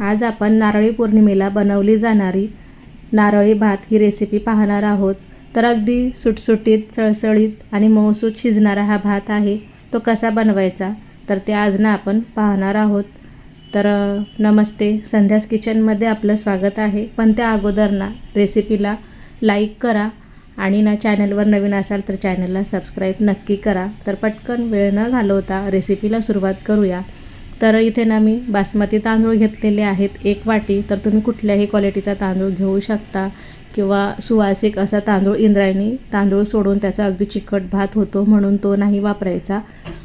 आज आपण नारळी पौर्णिमेला बनवली जाणारी नारळी भात ही रेसिपी पाहणार आहोत. तर अगदी सुटसुटीत चळसळीत आणि मऊसूत शिजणारा हा भात आहे तो कसा बनवायचा? तर ते आज ना आपण पाहणार आहोत. तर नमस्ते. संध्यास किचनमध्ये आपलं स्वागत आहे. पण त्या अगोदर ना रेसिपीला लाईक करा आणि ना चॅनलवर नवीन असाल तर चॅनलला सबस्क्राईब नक्की करा. तर पटकन वेळ न घालवता रेसिपीला सुरुवात करूया. तर इथे ना मी बासमती तांदूळ घेतलेले आहेत एक वाटी. तर तुम्ही कुठल्याही क्वालिटीचा तांदूळ घेऊ शकता किंवा सुवासिक असा तांदूळ इंद्रायणी तांदूळ सोडून त्याचा अगदी चिकट भात होतो म्हणून तो नाही वापरायचा.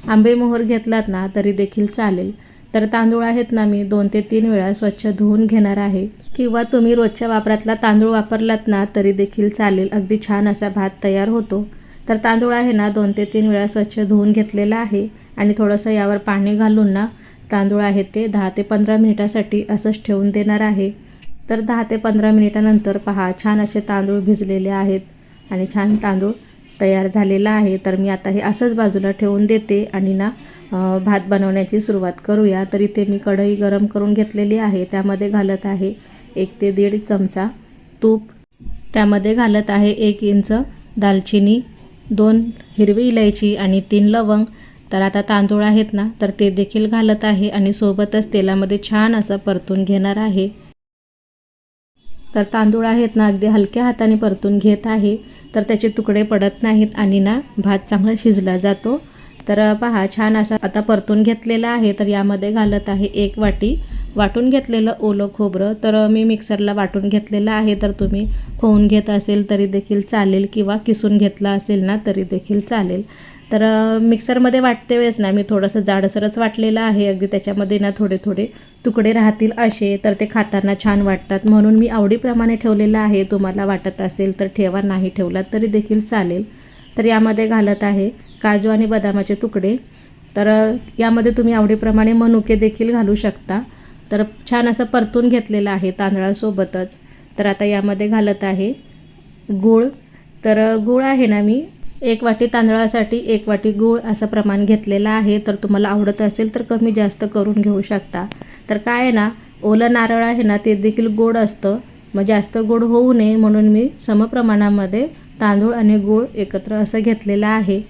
आंबेमोहर घेतलात ना तरी देखील चालेल. तर तांदूळ आहेत ना मी दोन ते तीन वेळा स्वच्छ धुवून घेणार आहे. किंवा तुम्ही रोजच्या वापरातला तांदूळ वापरलात ना तरी देखील चालेल. अगदी छान असा भात तयार होतो. तर तांदूळ आहे ना दोन ते तीन वेळा स्वच्छ धुवून घेतलेला आहे. आणि थोडंसं यावर पाणी घालून ना तांदूळ आहेत ते दहा ते पंधरा मिनिटासाठी असंच ठेवून देणार आहे. तर दहा ते पंधरा मिनिटानंतर पहा छान असे तांदूळ भिजलेले आहेत आणि छान तांदूळ तयार झालेला आहे. तर मी आता हे असंच बाजूला ठेवून देते आणि ना भात बनवण्याची सुरुवात करूया. तर इथे मी कढई गरम करून घेतलेली आहे. त्यामध्ये घालत आहे एक ते दीड चमचा तूप. त्यामध्ये घालत आहे एक इंच दालचिनी दोन हिरवी इलायची आणि तीन लवंग तर आता तांदूळ आहेत ना तर ते देखील घालत आहे आणि सोबतच तेलामध्ये छान असं परतून घेणार आहे. तर तांदूळ आहेत ना अगदी हलक्या हाताने परतून घेत आहे. तर त्याचे तुकडे पडत नाहीत आणि ना भात चांगला शिजला जातो. तर पहा छान असा आता परतून घेतलेला आहे तर यामध्ये घालत आहे एक वाटी. वाटून घेतलेलं ओलं खोबरं तर मी मिक्सरला वाटून घेतलेलं आहे तर तुम्ही खोवून घेत असेल तरी देखील चालेल किंवा किसून घेतला असेल ना तरी देखील चालेल. तर मिक्सरमध्ये वाटते वेळेस ना मी थोडंसं जाडसरच वाटलेलं आहे अगदी त्याच्यामध्ये ना थोडे थोडे तुकडे राहतील असे तर ते खाताना छान वाटतात. म्हणून मी आवडीप्रमाणे ठेवलेलं आहे तुम्हाला वाटत असेल तर ठेवा नाही ठेवलात तरी देखील चालेल. तर यामध्ये घालत आहे काजू आणि बदामाचे तुकडे. तर यामध्ये तुम्ही आवडीप्रमाणे मनुके देखील घालू शकता. तर छान असं परतून घेतलेलं आहे तांदळासोबतच. तर आता यामध्ये घालत आहे गूळ. तर गूळ आहे ना मी एक वाटी तांदळासाठी एक वाटी गूळ असं प्रमाण घेतलेलं आहे. तर तुम्हाला आवडत असेल तर कमी जास्त करून घेऊ शकता. तर काय आहे ना ओलं नारळ आहे ना ते देखील गोड असतं. मग जास्त गोड होऊ नये म्हणून मी समप्रमाणामध्ये तांदूळ आणि गूळ एकत्र असं घेतलेलं आहे.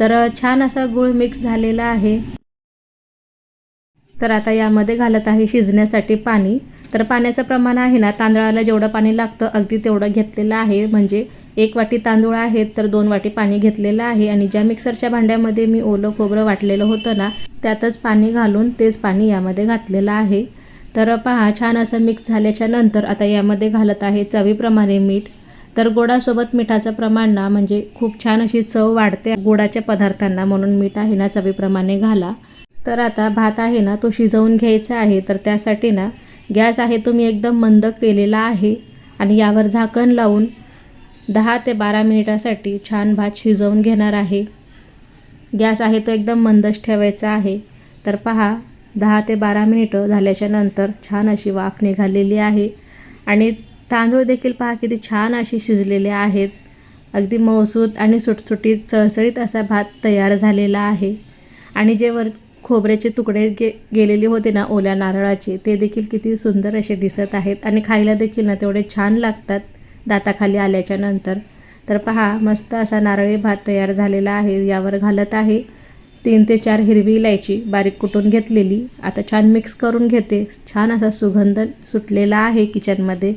तर छान असा गूळ मिक्स झालेला आहे. तर आता यामध्ये घालत आहे शिजण्यासाठी पाणी. तर पाण्याचं प्रमाण आहे ना तांदळाला जेवढं पाणी लागतं अगदी तेवढं घेतलेलं आहे. म्हणजे एक वाटी तांदूळ आहेत तर दोन वाटी पाणी घेतलेलं आहे. आणि ज्या मिक्सरच्या भांड्यामध्ये मी ओलं खोबरं वाटलेलं होतं ना त्यातच पाणी घालून तेच पाणी यामध्ये घातलेलं आहे. तर पहा छान असं मिक्स झाल्याच्यानंतर आता यामध्ये घालत आहे चवीप्रमाणे मीठ. तर गोडासोबत मिठाचं प्रमाण ना म्हणजे खूप छान अशी चव वाढते. गोडाच्या पदार्थांना म्हणून मीठ आहे ना चवीप्रमाणे घाला. तर आता भात आहे ना तो शिजवून घ्यायचा आहे. तर त्यासाठी ना गॅस आहे तो मी एकदम मंद केलेला आहे. आणि यावर झाकण लावून दहा ते बारा मिनिटासाठी छान भात शिजवून घेणार आहे. गॅस आहे तो एकदम मंदच ठेवायचा आहे. तर पहा दहा ते बारा मिनिटं झाल्याच्यानंतर छान अशी वाफ निघालेली आहे. आणि तांदूळ देखील पहा किती छान असे शिजलेले आहेत. अगदी मौसूत आणि सुटसुटीत चळसळीत असा भात तयार झालेला आहे. आणि जे वर खोबऱ्याचे तुकडे गे गेलेले होते ना ओल्या नारळाचे ते देखील किती सुंदर असे दिसत आहेत. आणि खायला देखील ना तेवढे छान लागतात दाताखाली आल्याच्यानंतर. तर पहा मस्त असा नारळी भात तयार झालेला आहे. यावर घालत आहे तीन ते चार हिरवी इलायची बारीक कुटून घेतलेली. आता छान मिक्स करून घेते. छान असा सुगंध सुटलेला आहे किचनमध्ये.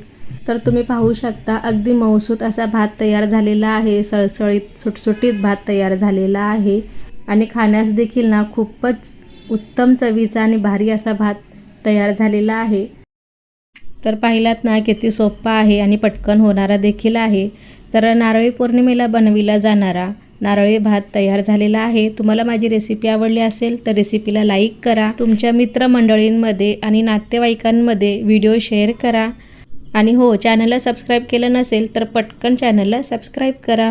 तर तुम्ही पाहू शकता अगदी मऊसूत असा भात तयार झालेला आहे. सळसळीत सुटसुटीत भात तयार झालेला आहे. आणि खाण्यास देखील ना खूपच उत्तम चवीचा आणि भारी असा भात तयार झालेला आहे. तर पाहिलात ना किती सोपा आहे आणि पटकन होणारा देखील आहे. तर नारळी पौर्णिमेला बनविला जाणारा नारळी भात तयार झालेला आहे. तुम्हाला माझी रेसिपी आवडली असेल तर रेसिपीला लाईक करा. तुमच्या मित्रमंडळींमध्ये आणि नातेवाईकांमध्ये व्हिडिओ शेअर करा. आणि हो चॅनलला सबस्क्राईब केलं नसेल तर पटकन चॅनलला सबस्क्राईब करा.